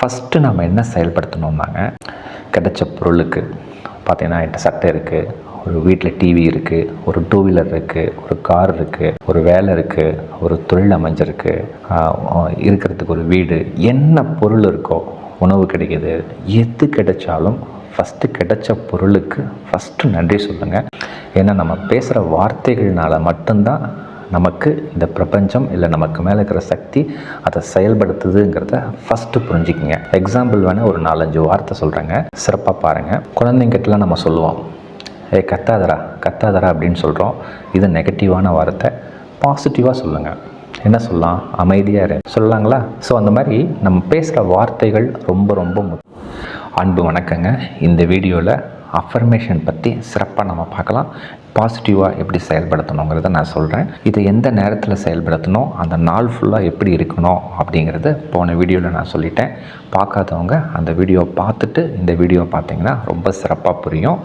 First நம்ம என்ன செயல்படுத்தணும்னாங்க? கிடைச்ச பொருளுக்கு. பார்த்தீங்கன்னா என்கிட்ட சட்டை இருக்குது ஒரு வீட்டில் டிவி இருக்குது ஒரு டூ வீலர் இருக்குது ஒரு கார் இருக்குது ஒரு வேலை இருக்குது ஒரு தொழில் அமைஞ்சிருக்கு இருக்கிறதுக்கு ஒரு வீடு என்ன பொருள் இருக்கோ உணவு கிடைக்கிது எது கிடைச்சாலும் ஃபஸ்ட்டு கிடைச்ச பொருளுக்கு ஃபஸ்ட்டு நன்றி சொல்லுங்கள் ஏன்னா நம்ம பேசுகிற வார்த்தைகள்னால மட்டும்தான் நமக்கு இந்த பிரபஞ்சம் இல்லை நமக்கு மேலே இருக்கிற சக்தி அதை செயல்படுத்துதுங்கிறத ஃபஸ்ட்டு புரிஞ்சுக்கிங்க. எக்ஸாம்பிள் வேணால் ஒரு நாலஞ்சு வார்த்தை சொல்கிறேங்க சிறப்பாக பாருங்கள் குழந்தைங்கிட்டலாம் நம்ம சொல்லுவோம். ஏ கத்தாதரா கத்தாதரா அப்படின்னு சொல்கிறோம் இது நெகட்டிவான வார்த்தை. பாசிட்டிவாக சொல்லுங்கள் என்ன சொல்லலாம்? அமைதியாக இரு. சொல்லலாங்களா? ஸோ அந்த மாதிரி நம்ம பேசுகிற வார்த்தைகள் ரொம்ப ரொம்ப அன்பு வணக்கங்க. இந்த வீடியோவில் அஃபர்மேஷன் பற்றி சிறப்பாக நம்ம பார்க்கலாம். பாசிட்டிவாக எப்படி செயல்படுத்தணுங்கிறத நான் சொல்கிறேன் இது எந்த நேரத்தில் செயல்படுத்தணும் அந்த நாள் ஃபுல்லாக எப்படி இருக்கணும் அப்படிங்கிறது போன வீடியோவில் நான் சொல்லிட்டேன். பார்க்காதவங்க அந்த வீடியோ பார்த்துட்டு இந்த வீடியோ பார்த்தீங்கன்னா ரொம்ப சிறப்பாக புரியும்.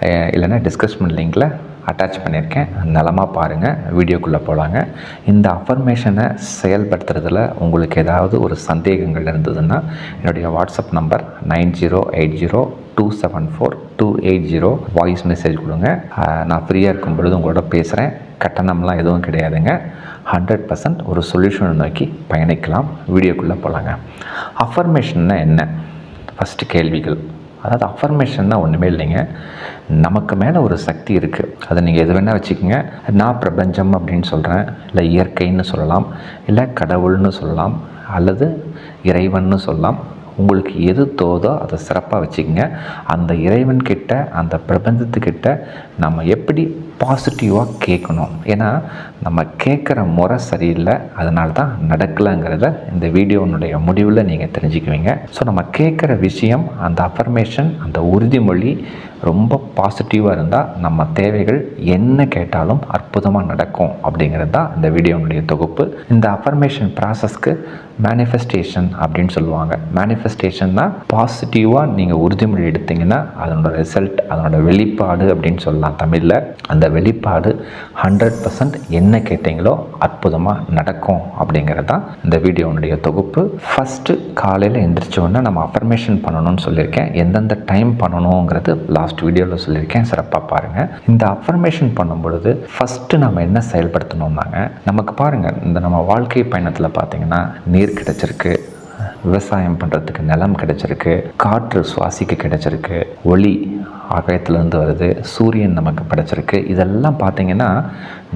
அஹ் இல்லைன்னா டிஸ்கஸ்மெண்ட் லிங்கில் அட்டாச் பண்ணியிருக்கேன். நலமாக பாருங்கள் வீடியோக்குள்ளே போகலாங்க இந்த அஃபர்மேஷனை செயல்படுத்துறதுல உங்களுக்கு ஏதாவது ஒரு சந்தேகங்கள் இருந்ததுன்னா என்னுடைய WhatsApp number nine zero eight zero two seven four two eight zero voice message கொடுங்க. நான் ஃப்ரீயாக இருக்கும் பொழுது உங்களோட பேசுகிறேன் கட்டணம்லாம் எதுவும் கிடையாதுங்க. ஹண்ட்ரட் பர்சன்ட் ஒரு சொல்யூஷனை நோக்கி பயணிக்கலாம். வீடியோக்குள்ளே போகலாங்க அஃபர்மேஷன்னா என்ன? ஃபஸ்ட்டு கேள்விகள். அதாவது அஃபர்மேஷன்னா ஒன்றுமே இல்லைங்க. நமக்கு மேலே ஒரு சக்தி இருக்குது அதை நீங்கள் எது வேணால் வச்சுக்கோங்க. நான் பிரபஞ்சம் அப்படின்னு சொல்கிறேன் இல்லை இயற்கைன்னு சொல்லலாம். இல்லை கடவுள்னு சொல்லலாம். அல்லது இறைவன்னு சொல்லலாம். உங்களுக்கு எது தோதோ அதை சிறப்பாக வச்சுக்கோங்க. அந்த இறைவன்கிட்ட அந்த பிரபஞ்சத்துக்கிட்ட நம்ம எப்படி பாசிட்டிவாக கேட்கணும். ஏன்னா நம்ம கேட்குற முறை சரியில்லை. அதனால தான் நடக்கலைங்கிறத இந்த வீடியோனுடைய முடிவில் நீங்கள் தெரிஞ்சுக்குவீங்க. ஸோ நம்ம கேட்குற விஷயம் அந்த அஃபர்மேஷன் அந்த உறுதிமொழி ரொம்ப பாசிட்டிவாக இருந்தால் நம்ம தேவைகள் என்ன கேட்டாலும் அற்புதமாக நடக்கும் அப்படிங்கிறது தான் இந்த வீடியோனுடைய தொகுப்பு. இந்த அஃபர்மேஷன் ப்ராசஸ்க்கு மேனிஃபெஸ்டேஷன் அப்படின்னு சொல்லுவாங்க. மேனிஃபெஸ்டேஷன்னா பாசிட்டிவாக நீங்கள் உறுதிமொழி எடுத்தீங்கன்னா அதனோட ரிசல்ட் அதனோட வெளிப்பாடு அப்படின்னு சொல்லலாம் தமிழில். அந்த வெளிப்பாடு ஹண்ட்ரட் பர்சன்ட் என்ன கேட்டீங்களோ அற்புதமாக நடக்கும் அப்படிங்கிறது தான் இந்த வீடியோனுடைய தொகுப்பு. ஃபஸ்ட்டு காலையில் எந்திரிச்ச நம்ம அஃபர்மேஷன் பண்ணணும்னு சொல்லியிருக்கேன். எந்தெந்த டைம் பண்ணணுங்கிறது லாஸ்ட் வீடியோவில் சொல்லியிருக்கேன். சிறப்பாக பாருங்கள் இந்த அஃபர்மேஷன் பண்ணும் பொழுது ஃபஸ்ட்டு நம்ம என்ன செயல்படுத்தணும்னாங்க? நமக்கு பாருங்கள் இந்த நம்ம வாழ்க்கை பயணத்தில் பார்த்தீங்கன்னா நீர் கிடைச்சிருக்கு விவசாயம் பண்ணுறதுக்கு நிலம் கிடைச்சிருக்கு காற்று சுவாசிக்க கிடைச்சிருக்கு ஒளி ஆகாயத்துலேருந்து வருது. சூரியன் நமக்கு படைச்சிருக்கு. இதெல்லாம் பார்த்தீங்கன்னா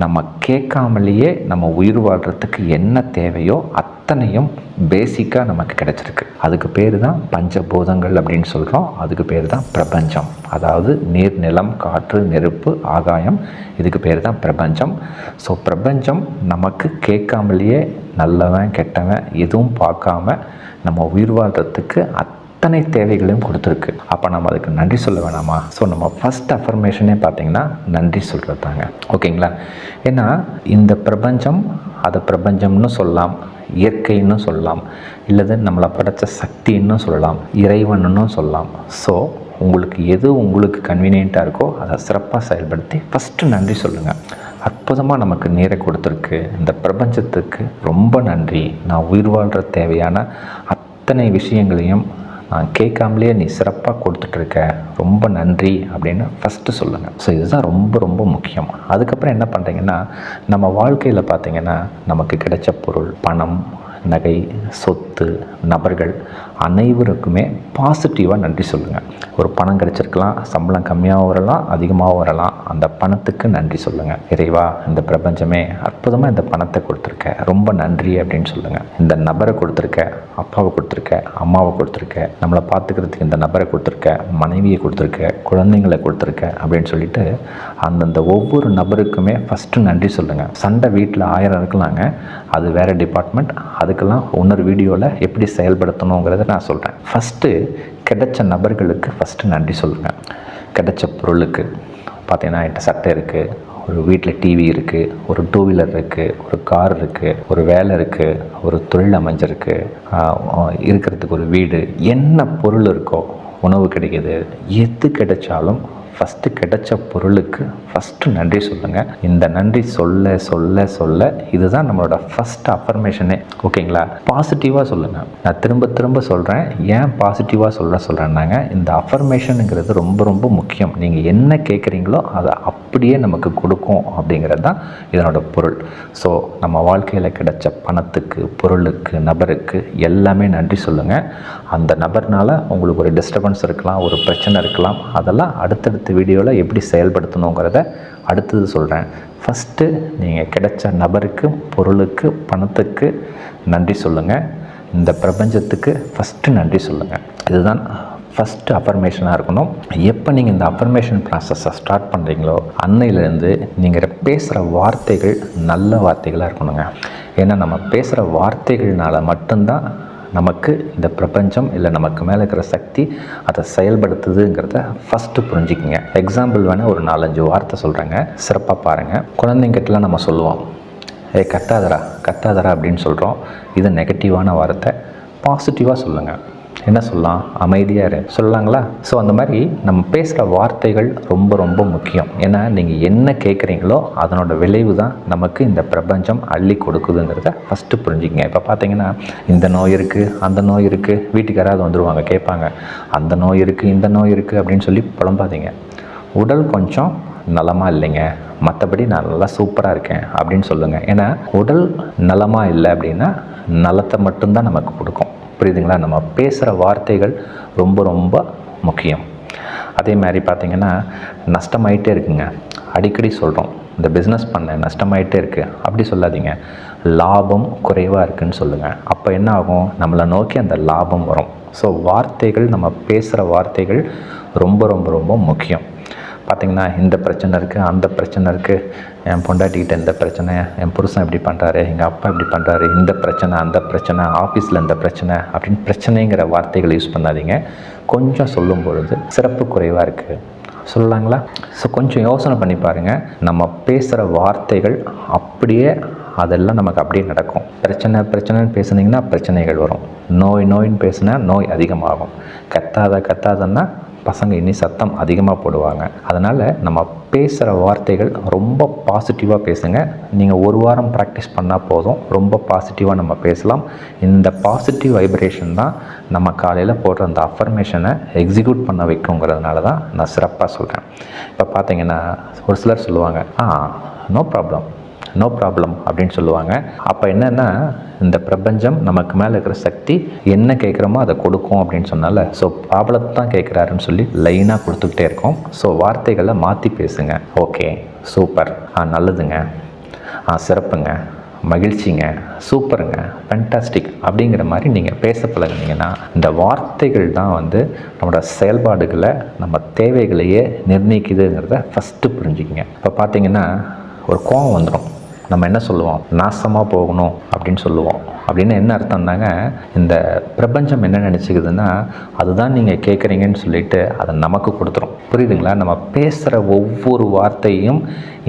நம்ம கேட்காமலேயே நம்ம உயிர் வாழ்கிறதுக்கு என்ன தேவையோ அத்தனையும் பேசிக்காக நமக்கு கிடச்சிருக்கு. அதுக்கு பேர் தான் பஞ்சபூதங்கள் அப்படின்னு சொல்கிறோம் அதுக்கு பேர் தான் பிரபஞ்சம். அதாவது நீர் நிலம் காற்று நெருப்பு ஆகாயம் இதுக்கு பேர் தான் பிரபஞ்சம். ஸோ பிரபஞ்சம் நமக்கு கேட்காமலேயே நல்லவன் கெட்டவன் எதுவும் பார்க்காம நம்ம உயிர் வாழ்கிறதுக்கு அத்தனை தேவைகளையும் கொடுத்துருக்கு. அப்போ நம்ம அதுக்கு நன்றி சொல்ல வேணாமா? ஸோ நம்ம ஃபஸ்ட் அஃபர்மேஷனே பார்த்தீங்கன்னா நன்றி சொல்கிறது தாங்க. ஓகேங்களா ஏன்னா இந்த பிரபஞ்சம் அதை பிரபஞ்சம்னு சொல்லலாம். இயற்கைன்னு சொல்லலாம். இல்லது நம்மளை படைச்ச சக்தின்னு சொல்லலாம். இறைவன்னு சொல்லலாம். ஸோ உங்களுக்கு எது உங்களுக்கு கன்வீனியண்ட்டாக இருக்கோ அதை சிறப்பாக செயல்படுத்தி ஃபஸ்ட்டு நன்றி சொல்லுங்கள் அற்புதமாக நமக்கு நீரை கொடுத்துருக்கு. இந்த பிரபஞ்சத்துக்கு ரொம்ப நன்றி. நான் உயிர் வாழ்கிற தேவையான அத்தனை விஷயங்களையும் கேட்காமலேயே கேட்காமலே நீ சிறப்பாக கொடுத்துட்ருக்க. ரொம்ப நன்றி அப்படின்னு ஃபஸ்ட்டு சொல்லுங்கள் ஸோ இதுதான் ரொம்ப ரொம்ப முக்கியம். அதுக்கப்புறம் என்ன பண்ணுறீங்கன்னா நம்ம வாழ்க்கையில் பார்த்திங்கன்னா நமக்கு கிடைச்ச பொருள் பணம் நகை சொத்து நபர்கள் அனைவருக்குமே பாசிட்டிவாக நன்றி சொல்லுங்கள் ஒரு பணம் கிடச்சிருக்கலாம் சம்பளம் கம்மியாகவும் வரலாம் அதிகமாகவும் வரலாம். அந்த பணத்துக்கு நன்றி சொல்லுங்கள் இறைவா இந்த பிரபஞ்சமே அற்புதமாக இந்த பணத்தை கொடுத்துருக்க. ரொம்ப நன்றி அப்படின்னு சொல்லுங்கள் இந்த நபரை கொடுத்துருக்க அப்பாவை கொடுத்துருக்க அம்மாவை கொடுத்துருக்க நம்மளை பார்த்துக்கிறதுக்கு இந்த நபரை கொடுத்துருக்க மனைவியை கொடுத்துருக்க குழந்தைங்களை கொடுத்துருக்க அப்படின்னு சொல்லிட்டு அந்தந்த ஒவ்வொரு நபருக்குமே ஃபஸ்ட்டு நன்றி சொல்லுங்கள் சண்டை வீட்டில் ஆயிரம் இருக்கலாங்க அது வேறு டிபார்ட்மெண்ட் அதுக்கெல்லாம் இன்னொரு வீடியோவில் எப்படி செயல்படுத்தணுங்கிறத நான் சொல்கிறேன் ஃபஸ்ட்டு கிடைச்ச நபர்களுக்கு ஃபஸ்ட்டு நன்றி சொல்லுவேன் கிடைச்ச பொருளுக்கு பார்த்தீங்கன்னா என்கிட்ட சட்டை இருக்குது ஒரு வீட்டில் டிவி இருக்குது ஒரு டூ வீலர் இருக்குது ஒரு கார் இருக்குது ஒரு வேலை இருக்குது ஒரு தொழில் அமைஞ்சிருக்கு இருக்கிறதுக்கு ஒரு வீடு என்ன பொருள் இருக்கோ உணவு கிடைக்கிது எது கிடைச்சாலும் ஃபஸ்ட்டு கிடைச்ச பொருளுக்கு ஃபஸ்ட்டு நன்றி சொல்லுங்கள் இந்த நன்றி சொல்ல சொல்ல சொல்ல இதுதான் நம்மளோட ஃபஸ்ட் அஃபர்மேஷனே ஓகேங்களா பாசிட்டிவாக சொல்லுங்கள் நான் திரும்ப திரும்ப சொல்கிறேன் ஏன் பாசிட்டிவாக சொல்ல சொல்கிறேன்னாங்க இந்த அஃபர்மேஷனுங்கிறது ரொம்ப ரொம்ப முக்கியம். நீங்கள் என்ன கேட்குறீங்களோ அதை அப்படியே நமக்கு கொடுக்கும் அப்படிங்கிறது தான் இதனோட பொருள். ஸோ நம்ம வாழ்க்கையில் கிடைச்ச பணத்துக்கு பொருளுக்கு நபருக்கு எல்லாமே நன்றி சொல்லுங்கள் அந்த நபர்னால் உங்களுக்கு ஒரு டிஸ்டர்பன்ஸ் இருக்கலாம் ஒரு பிரச்சனை இருக்கலாம். அதெல்லாம் அடுத்தடுத்து அடுத்த வீடியோவில் எப்படி செயல்படுத்தணுங்கிறத அடுத்தது சொல்கிறேன் ஃபஸ்ட்டு நீங்கள் கிடைச்ச நபருக்கு பொருளுக்கு பணத்துக்கு நன்றி சொல்லுங்கள் இந்த பிரபஞ்சத்துக்கு ஃபஸ்ட்டு நன்றி சொல்லுங்கள் இதுதான் ஃபஸ்ட்டு அஃபர்மேஷனாக இருக்கணும். எப்போ நீங்கள் இந்த அஃபர்மேஷன் ப்ராசஸை ஸ்டார்ட் பண்ணுறீங்களோ அன்னையிலேருந்து நீங்கள் பேசுகிற வார்த்தைகள் நல்ல வார்த்தைகளாக இருக்கணுங்க. ஏன்னா நம்ம பேசுகிற வார்த்தைகள்னால் மட்டும்தான் நமக்கு இந்த பிரபஞ்சம் இல்லை நமக்கு மேலே இருக்கிற சக்தி அதை செயல்படுத்துதுங்கிறத ஃபஸ்ட்டு புரிஞ்சுக்கிங்க. எக்ஸாம்பிள் வேணால் ஒரு நாலஞ்சு வார்த்தை சொல்கிறேங்க சிறப்பாக பாருங்கள் குழந்தைங்கிட்டலாம் நம்ம சொல்லுவோம். ஏ கத்தாதரா கத்தாதரா அப்படின்னு சொல்கிறோம் இது நெகட்டிவான வார்த்தை. பாசிட்டிவாக சொல்லுங்கள் என்ன சொல்லலாம்? அமைதியாக இரு. சொல்லலாங்களா? ஸோ அந்த மாதிரி நம்ம பேசுகிற வார்த்தைகள் ரொம்ப ரொம்ப முக்கியம். ஏன்னா நீங்கள் என்ன கேட்குறீங்களோ அதனோட விளைவு தான் நமக்கு இந்த பிரபஞ்சம் அள்ளி கொடுக்குதுங்கிறத ஃபஸ்ட்டு புரிஞ்சுக்கங்க. இப்போ பார்த்தீங்கன்னா இந்த நோய் இருக்குது அந்த நோய் இருக்குது வீட்டுக்கு யாராவது வந்துடுவாங்க கேட்பாங்க அந்த நோய் இருக்குது இந்த நோய் இருக்குது அப்படின்னு சொல்லி புலம்பாதீங்க. உடல் கொஞ்சம் நலமாக இல்லைங்க. மற்றபடி நான் நல்லா சூப்பராக இருக்கேன் அப்படின்னு சொல்லுங்கள் ஏன்னா உடல் நலமாக இல்லை அப்படின்னா நலத்தை மட்டும்தான் நமக்கு கொடுக்கும். புரியுதுங்களா? நம்ம பேசுகிற வார்த்தைகள் ரொம்ப ரொம்ப முக்கியம். அதே மாதிரி பார்த்திங்கன்னா நஷ்டமாயிட்டே இருக்குங்க. அடிக்கடி சொல்கிறோம் இந்த பிஸ்னஸ் பண்ண நஷ்டமாயிட்டே இருக்குது அப்படி சொல்லாதீங்க. லாபம் குறைவாக இருக்குன்னு சொல்லுங்கள் அப்போ என்ன ஆகும்? நம்மளை நோக்கி அந்த லாபம் வரும். ஸோ வார்த்தைகள் நம்ம பேசுகிற வார்த்தைகள் ரொம்ப ரொம்ப ரொம்ப முக்கியம். பார்த்திங்கன்னா இந்த பிரச்சனை இருக்குது அந்த பிரச்சனை இருக்குது என் பொண்டாட்டிக்கிட்ட இந்த பிரச்சனை என் புருஷன் இப்படி பண்ணுறாரு எங்கள் அப்பா இப்படி பண்ணுறாரு இந்த பிரச்சனை அந்த பிரச்சனை ஆஃபீஸில் இந்த பிரச்சனை அப்படின்னு பிரச்சனைங்கிற வார்த்தைகளை யூஸ் பண்ணாதீங்க. கொஞ்சம் சொல்லும் பொழுது சிறப்பு குறைவாக இருக்குது சொல்லலாங்களா? ஸோ கொஞ்சம் யோசனை பண்ணி பாருங்கள் நம்ம பேசுகிற வார்த்தைகள் அப்படியே அதெல்லாம் நமக்கு அப்படியே நடக்கும். பிரச்சனை பிரச்சனைன்னு பேசுனீங்கன்னா பிரச்சனைகள் வரும். நோய் நோயின்னு பேசுனா நோய் அதிகமாகும். கத்தாத கத்தாதன்னா பசங்க இனி சத்தம் அதிகமாக போடுவாங்க. அதனால் நம்ம பேசுகிற வார்த்தைகள் ரொம்ப பாசிட்டிவாக பேசுங்க. நீங்கள் ஒரு வாரம் ப்ராக்டிஸ் பண்ணால் போதும். ரொம்ப பாசிட்டிவாக நம்ம பேசலாம். இந்த பாசிட்டிவ் வைப்ரேஷன் தான் நம்ம காலையில் போடுற அந்த அஃபர்மேஷனை எக்ஸிக்யூட் பண்ண வைக்குங்கிறதுனால தான் நான் சிறப்பாக சொல்கிறேன் இப்போ பார்த்தீங்கன்னா ஒரு சிலர் சொல்லுவாங்க ஆ நோ ப்ராப்ளம் நோ ப்ராப்ளம் அப்படின்னு சொல்லுவாங்க. அப்போ என்னென்னா இந்த பிரபஞ்சம் நமக்கு மேலே இருக்கிற சக்தி என்ன கேட்குறோமோ அதை கொடுக்கும் அப்படின்னு சொன்னால ஸோ ப்ராப்ளத்தை தான் கேட்குறாருன்னு சொல்லி லைனாக கொடுத்துக்கிட்டே இருக்கோம். ஸோ வார்த்தைகளை மாற்றி பேசுங்க. ஓகே சூப்பர் ஆ நல்லதுங்க. ஆ சிறப்புங்க. மகிழ்ச்சிங்க. சூப்பருங்க. ஃபண்டாஸ்டிக் அப்படிங்கிற மாதிரி நீங்கள் பேச பழகுனீங்கன்னா இந்த வார்த்தைகள் தான் வந்து நம்மளோட செயல்பாடுகளை நம்ம தேவைகளையே நிர்ணயிக்குதுங்கிறத ஃபஸ்ட்டு புரிஞ்சுக்கிங்க. இப்போ பார்த்தீங்கன்னா ஒரு கோவம் வந்துடும் நம்ம என்ன சொல்லுவோம்? நாசமாக போகணும் அப்படின்னு சொல்லுவோம். அப்படின்னு என்ன அர்த்தம்னாங்க இந்த பிரபஞ்சம் என்ன நினச்சிக்குதுன்னா அதுதான் நீங்கள் கேட்குறீங்கன்னு சொல்லிட்டு அதை நமக்கு கொடுத்துரும். புரியுதுங்களா? நம்ம பேசுகிற ஒவ்வொரு வார்த்தையும்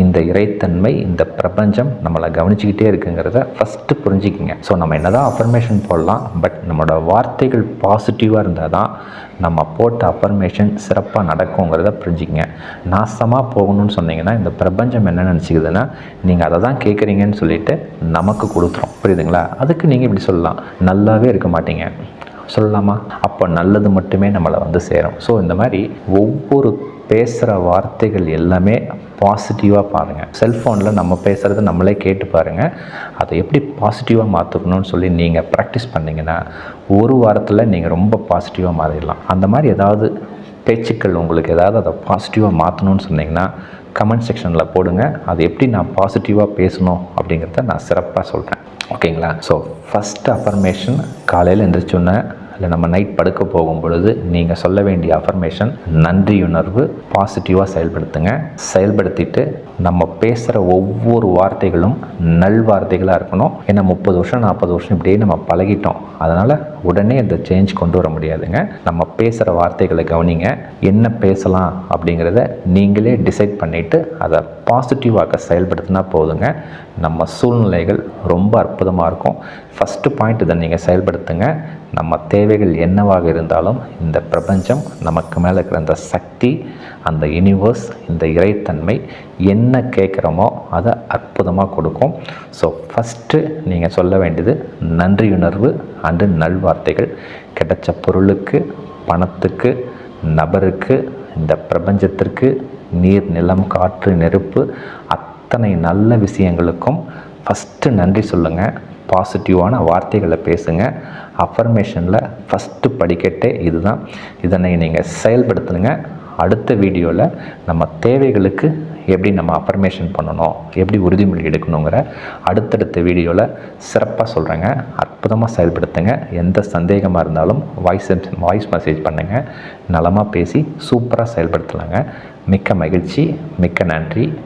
இந்த இறைத்தன்மை இந்த பிரபஞ்சம் நம்மளை கவனிச்சுக்கிட்டே இருக்குங்கிறத ஃபஸ்ட்டு புரிஞ்சுக்கிங்க. ஸோ நம்ம என்ன தான் அஃபர்மேஷன் போடலாம் பட் நம்மளோட வார்த்தைகள் பாசிட்டிவாக இருந்தால் தான் நம்ம போட்ட அஃபர்மேஷன் சிறப்பாக நடக்குங்கிறத புரிஞ்சுக்கிங்க. நாசமாக போகணும்னு சொன்னீங்கன்னா இந்த பிரபஞ்சம் என்ன நினச்சிக்குதுன்னா நீங்கள் அதை தான் கேட்குறீங்கன்னு சொல்லிட்டு நமக்கு கொடுத்துரும். புரியுதுங்களா? அதுக்கு நீங்கள் இப்படி சொல்லலாம். நல்லாவே இருக்க மாட்டீங்க. சொல்லலாமா? அப்போ நல்லது மட்டுமே நம்மளை வந்து சேரும். ஸோ இந்த மாதிரி ஒவ்வொரு பேசுகிற வார்த்தைகள் எல்லாமே பாசிட்டிவாக பாருங்கள் செல்ஃபோனில் நம்ம பேசுகிறத நம்மளே கேட்டு பாருங்கள் அதை எப்படி பாசிட்டிவாக மாற்றணும்னு சொல்லி நீங்கள் ப்ராக்டிஸ் பண்ணிங்கன்னா ஒரு வாரத்தில் நீங்கள் ரொம்ப பாசிட்டிவாக மாறிடலாம். அந்த மாதிரி ஏதாவது பேச்சுக்கள் உங்களுக்கு ஏதாவது அதை பாசிட்டிவாக மாற்றணும்னு சொன்னீங்கன்னா கமெண்ட் செக்ஷனில் போடுங்க. அது எப்படி நான் பாசிட்டிவாக பேசணும் அப்படிங்கிறத நான் சிறப்பாக சொல்கிறேன் ஓகேங்களா ஸோ ஃபஸ்ட்டு அஃபர்மேஷன் காலையில் எந்திரிச்சோன்னே இல்லை நம்ம நைட் படுக்க போகும் பொழுது நீங்கள் சொல்ல வேண்டிய அஃபர்மேஷன் நன்றியுணர்வு பாசிட்டிவாக செயல்படுத்துங்க. செயல்படுத்திட்டு நம்ம பேசுகிற ஒவ்வொரு வார்த்தைகளும் நல் வார்த்தைகளாக இருக்கணும். ஏன்னா முப்பது வருஷம் நாற்பது வருஷம் இப்படியே நம்ம பழகிட்டோம். அதனால் உடனே இந்த சேஞ்ச் கொண்டு வர முடியாதுங்க. நம்ம பேசுகிற வார்த்தைகளை கவனிங்க. என்ன பேசலாம் அப்படிங்கிறத நீங்களே டிசைட் பண்ணிவிட்டு அதை பாசிட்டிவாக செயல்படுத்தினா போதுங்க. நம்ம சூழ்நிலைகள் ரொம்ப அற்புதமாக இருக்கும். ஃபஸ்ட்டு பாயிண்ட் இதை நீங்கள் செயல்படுத்துங்க. நம்ம தேவைகள் என்னவாக இருந்தாலும் இந்த பிரபஞ்சம் நமக்கு மேலே இருக்கிற அந்த சக்தி அந்த யூனிவர்ஸ் இந்த இறைத்தன்மை என்ன கேட்குறோமோ அதை அற்புதமாக கொடுக்கும். ஸோ ஃபஸ்ட்டு நீங்கள் சொல்ல வேண்டியது நன்றியுணர்வு ஆண்டு நல்வார்த்தைகள். கிடைச்ச பொருளுக்கு பணத்துக்கு நபருக்கு இந்த பிரபஞ்சத்திற்கு நீர் நிலம் காற்று நெருப்பு அத்தனை நல்ல விஷயங்களுக்கும் ஃபஸ்ட்டு நன்றி சொல்லுங்கள் பாசிட்டிவான வார்த்தைகளை பேசுங்க. அஃபர்மேஷனில் ஃபஸ்ட்டு படிக்கட்டே இதுதான். இதனை நீங்கள் செயல்படுத்துங்க. அடுத்த வீடியோவில் நம்ம தேவைகளுக்கு எப்படி நம்ம அஃபர்மேஷன் பண்ணணும் எப்படி உறுதிமொழி எடுக்கணுங்கிற அடுத்தடுத்த வீடியோவில் சிறப்பாக சொல்கிறேங்க அற்புதமாக செயல்படுத்துங்க. எந்த சந்தேகமாக இருந்தாலும் வாய்ஸ் வாய்ஸ் மெசேஜ் பண்ணுங்கள் நலமாக பேசி சூப்பராக செயல்படுத்தலாங்க. மிக்க மகிழ்ச்சி மிக்க நன்றி.